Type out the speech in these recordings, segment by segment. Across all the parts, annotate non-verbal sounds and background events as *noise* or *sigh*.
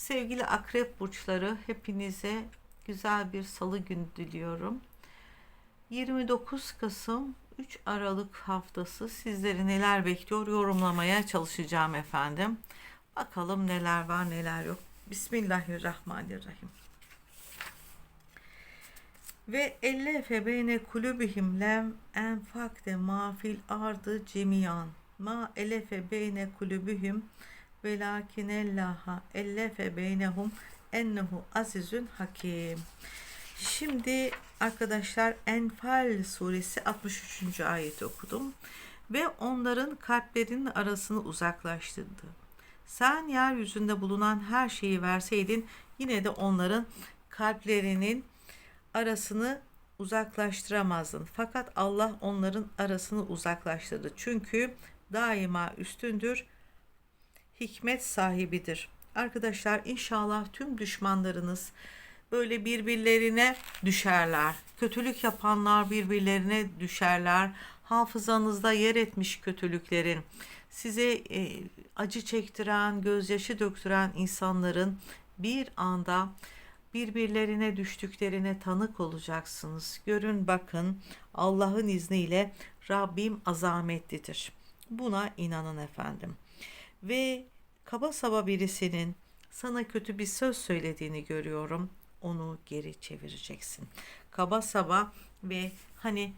Sevgili akrep burçları hepinize güzel bir salı günü diliyorum. 29 Kasım 3 Aralık haftası sizleri neler bekliyor yorumlamaya çalışacağım efendim. Bakalım neler var neler yok. Bismillahirrahmanirrahim. Ve ellefe beyne kulübihim lem enfakte ma fil ardı cemiyan. Ma elefe beyne kulübihim velakinellaha ellefe beynehum ennehu azizün hakim. Şimdi arkadaşlar Enfal suresi 63. ayeti okudum ve onların kalplerinin arasını uzaklaştırdı. Sen yeryüzünde bulunan her şeyi verseydin yine de onların kalplerinin arasını uzaklaştıramazdın. Fakat Allah onların arasını uzaklaştırdı. Çünkü daima üstündür, hikmet sahibidir. Arkadaşlar inşallah tüm düşmanlarınız böyle birbirlerine düşerler. Kötülük yapanlar birbirlerine düşerler. Hafızanızda yer etmiş kötülüklerin size e, acı çektiren, gözyaşı döktüren insanların bir anda birbirlerine düştüklerine tanık olacaksınız. Görün bakın Allah'ın izniyle Rabbim azametlidir. Buna inanın efendim. Ve kaba saba birisinin sana kötü bir söz söylediğini görüyorum. Onu geri çevireceksin. Kaba saba ve hani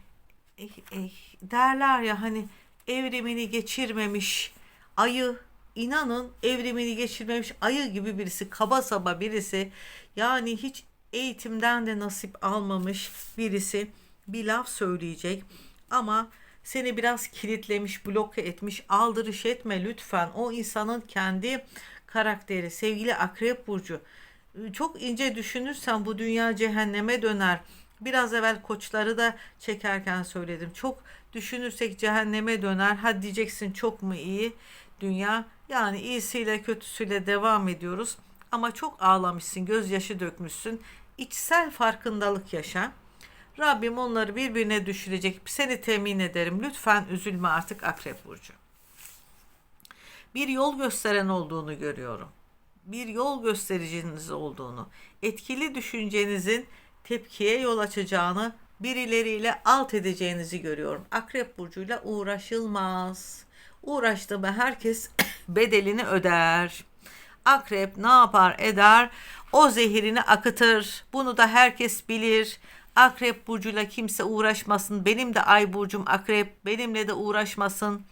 eh, eh, derler ya hani evrimini geçirmemiş ayı inanın evrimini geçirmemiş ayı gibi birisi kaba saba birisi yani hiç eğitimden de nasip almamış birisi bir laf söyleyecek ama seni biraz kilitlemiş, bloke etmiş, aldırış etme lütfen. O insanın kendi karakteri, sevgili akrep burcu. Çok ince düşünürsen bu dünya cehenneme döner. Biraz evvel koçları da çekerken söyledim. Çok düşünürsek cehenneme döner. Ha diyeceksin çok mu iyi dünya? Yani iyisiyle kötüsüyle devam ediyoruz. Ama çok ağlamışsın, gözyaşı dökmüşsün. İçsel farkındalık yaşa. Rabbim onları birbirine düşürecek. Seni temin ederim. Lütfen üzülme artık Akrep Burcu. Bir yol gösteren olduğunu görüyorum. Bir yol göstericiniz olduğunu, etkili düşüncenizin tepkiye yol açacağını, birileriyle alt edeceğinizi görüyorum. Akrep burcuyla uğraşılmaz. Uğraştı mı herkes *coughs* bedelini öder. Akrep ne yapar eder? O zehirini akıtır. Bunu da herkes bilir. Akrep burcuyla kimse uğraşmasın. Benim de ay burcum akrep. Benimle de uğraşmasın.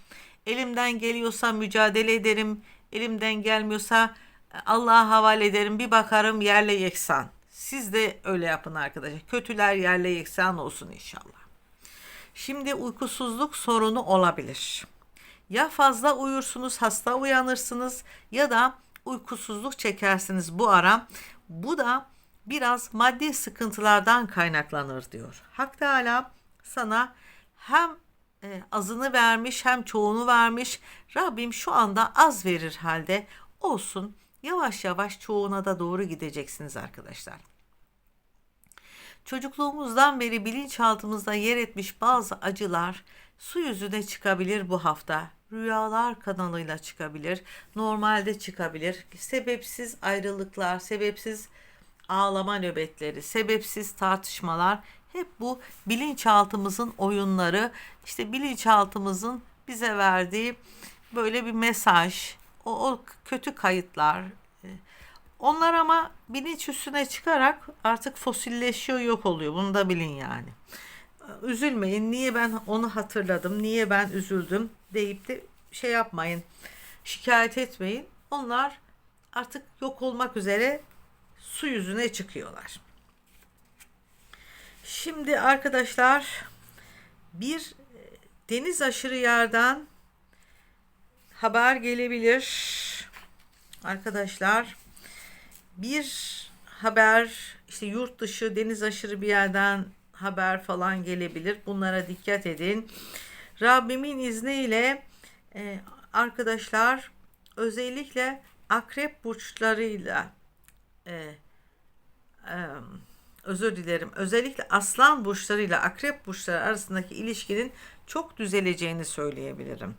Elimden geliyorsa mücadele ederim. Elimden gelmiyorsa Allah'a havale ederim. Bir bakarım yerle yeksan. Siz de öyle yapın arkadaşlar. Kötüler yerle yeksan olsun inşallah. Şimdi uykusuzluk sorunu olabilir. Ya fazla uyursunuz, hasta uyanırsınız ya da uykusuzluk çekersiniz bu ara. Bu da biraz maddi sıkıntılardan kaynaklanır diyor. Hak Teala sana hem e, azını vermiş hem çoğunu vermiş. Rabbim şu anda az verir halde olsun. Yavaş yavaş çoğuna da doğru gideceksiniz arkadaşlar. Çocukluğumuzdan beri bilinçaltımızda yer etmiş bazı acılar su yüzüne çıkabilir bu hafta. Rüyalar kanalıyla çıkabilir, normalde çıkabilir. Sebepsiz ayrılıklar, sebepsiz ağlama nöbetleri, sebepsiz tartışmalar hep bu bilinçaltımızın oyunları, işte bilinçaltımızın bize verdiği böyle bir mesaj, o, o kötü kayıtlar. Onlar ama bilinç üstüne çıkarak artık fosilleşiyor, yok oluyor. Bunu da bilin yani. Üzülmeyin. Niye ben onu hatırladım? Niye ben üzüldüm? deyip de şey yapmayın. Şikayet etmeyin. Onlar artık yok olmak üzere su yüzüne çıkıyorlar. Şimdi arkadaşlar bir deniz aşırı yerden haber gelebilir. Arkadaşlar bir haber işte yurt dışı deniz aşırı bir yerden haber falan gelebilir. Bunlara dikkat edin. Rabbimin izniyle e, arkadaşlar özellikle akrep burçlarıyla e, e, özür dilerim. Özellikle aslan burçlarıyla akrep burçları arasındaki ilişkinin çok düzeleceğini söyleyebilirim.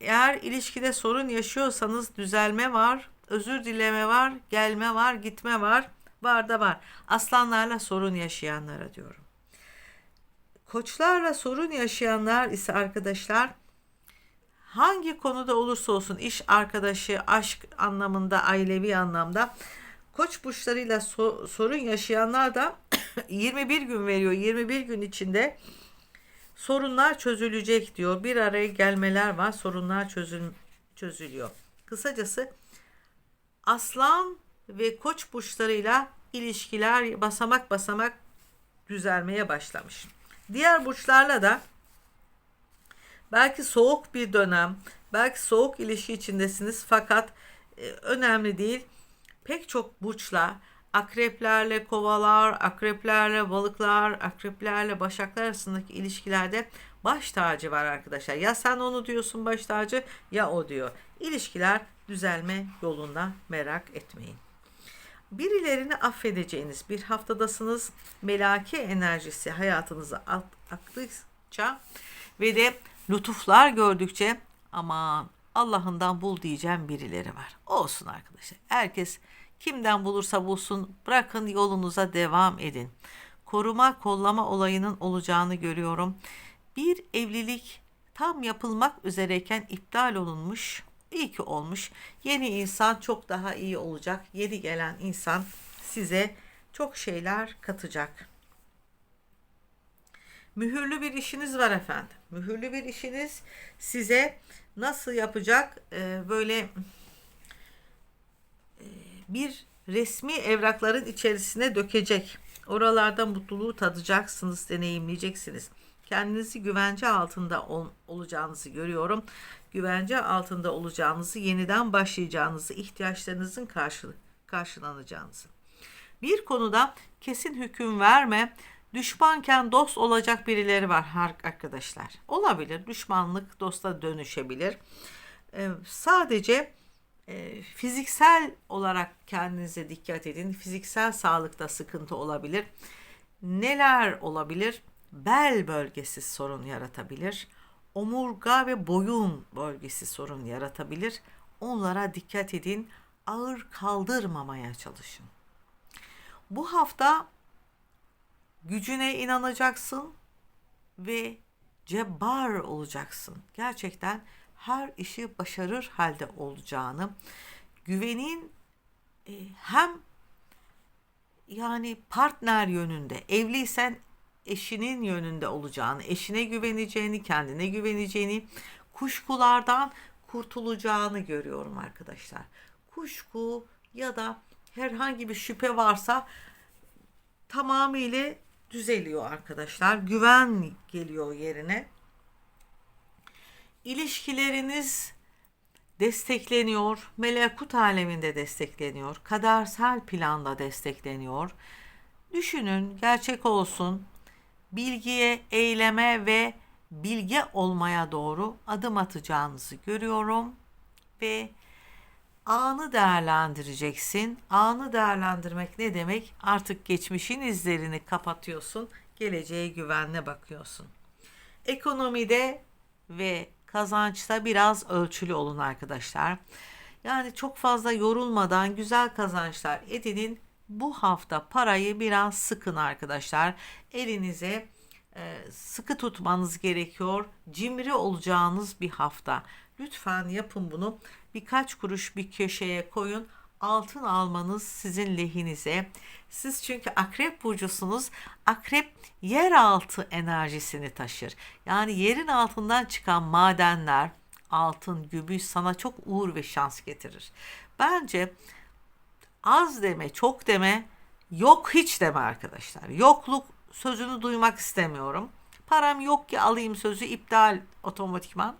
Eğer ilişkide sorun yaşıyorsanız düzelme var. özür dileme var, gelme var, gitme var, var da var. Aslanlarla sorun yaşayanlara diyorum. Koçlarla sorun yaşayanlar ise arkadaşlar hangi konuda olursa olsun iş arkadaşı, aşk anlamında, ailevi anlamda koç burçlarıyla so- sorun yaşayanlar da *clears throat* 21 gün veriyor. 21 gün içinde sorunlar çözülecek diyor. Bir araya gelmeler var. Sorunlar çözül çözülüyor. Kısacası aslan ve koç burçlarıyla ilişkiler basamak basamak düzelmeye başlamış. Diğer burçlarla da belki soğuk bir dönem, belki soğuk ilişki içindesiniz fakat e, önemli değil. Pek çok burçla akreplerle kovalar, akreplerle balıklar, akreplerle başaklar arasındaki ilişkilerde baş tacı var arkadaşlar. Ya sen onu diyorsun baş tacı ya o diyor. İlişkiler düzelme yolunda merak etmeyin. Birilerini affedeceğiniz bir haftadasınız. Melaki enerjisi hayatınıza aktıkça ve de lütuflar gördükçe aman Allah'ından bul diyeceğim birileri var. Olsun arkadaşlar. Herkes kimden bulursa bulsun bırakın yolunuza devam edin. Koruma kollama olayının olacağını görüyorum. Bir evlilik tam yapılmak üzereyken iptal olunmuş. İyi ki olmuş. Yeni insan çok daha iyi olacak. Yeni gelen insan size çok şeyler katacak. Mühürlü bir işiniz var efendim. Mühürlü bir işiniz size nasıl yapacak? Ee, böyle e, bir resmi evrakların içerisine dökecek. Oralarda mutluluğu tadacaksınız, deneyimleyeceksiniz. Kendinizi güvence altında ol, olacağınızı görüyorum. Güvence altında olacağınızı, yeniden başlayacağınızı, ihtiyaçlarınızın karşı, karşılanacağınızı. Bir konuda kesin hüküm verme. Düşmanken dost olacak birileri var arkadaşlar. Olabilir. Düşmanlık dosta dönüşebilir. Ee, sadece e, fiziksel olarak kendinize dikkat edin. Fiziksel sağlıkta sıkıntı olabilir. Neler olabilir? Bel bölgesi sorun yaratabilir. Omurga ve boyun bölgesi sorun yaratabilir. Onlara dikkat edin. Ağır kaldırmamaya çalışın. Bu hafta gücüne inanacaksın ve cebbar olacaksın. Gerçekten her işi başarır halde olacağını, güvenin e, hem yani partner yönünde, evliysen eşinin yönünde olacağını, eşine güveneceğini, kendine güveneceğini, kuşkulardan kurtulacağını görüyorum arkadaşlar. Kuşku ya da herhangi bir şüphe varsa tamamıyla düzeliyor arkadaşlar. Güven geliyor yerine. İlişkileriniz destekleniyor. Melekut aleminde destekleniyor. Kadersel planda destekleniyor. Düşünün, gerçek olsun. Bilgiye, eyleme ve bilge olmaya doğru adım atacağınızı görüyorum ve anı değerlendireceksin. Anı değerlendirmek ne demek? Artık geçmişin izlerini kapatıyorsun, geleceğe güvenle bakıyorsun. Ekonomide ve kazançta biraz ölçülü olun arkadaşlar. Yani çok fazla yorulmadan güzel kazançlar edinin. Bu hafta parayı biraz sıkın arkadaşlar. Elinize sıkı tutmanız gerekiyor. Cimri olacağınız bir hafta. Lütfen yapın bunu. Birkaç kuruş bir köşeye koyun. Altın almanız sizin lehinize. Siz çünkü akrep burcusunuz. Akrep yeraltı enerjisini taşır. Yani yerin altından çıkan madenler, altın, gümüş sana çok uğur ve şans getirir. Bence az deme, çok deme, yok hiç deme arkadaşlar. Yokluk sözünü duymak istemiyorum. Param yok ki alayım sözü iptal otomatikman.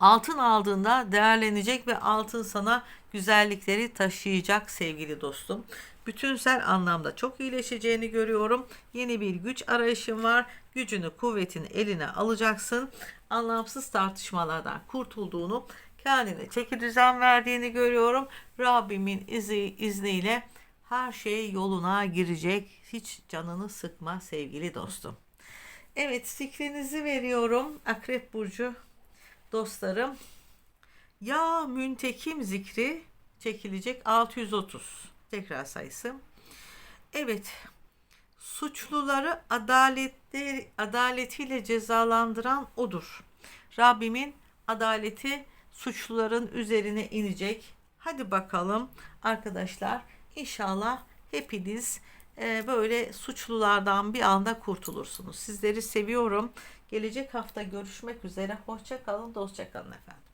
Altın aldığında değerlenecek ve altın sana güzellikleri taşıyacak sevgili dostum. Bütünsel anlamda çok iyileşeceğini görüyorum. Yeni bir güç arayışın var. Gücünü, kuvvetini eline alacaksın. Anlamsız tartışmalardan kurtulduğunu, kendine çeki düzen verdiğini görüyorum. Rabbimin izi, izniyle her şey yoluna girecek. Hiç canını sıkma sevgili dostum. Evet fikrinizi veriyorum. Akrep Burcu dostlarım. Ya müntekim zikri çekilecek 630. Tekrar sayısı. Evet. Suçluları adaletli, adaletiyle cezalandıran odur. Rabbimin adaleti suçluların üzerine inecek. Hadi bakalım arkadaşlar. İnşallah hepiniz e, böyle suçlulardan bir anda kurtulursunuz. Sizleri seviyorum. Gelecek hafta görüşmek üzere. Hoşça kalın, dostça kalın efendim.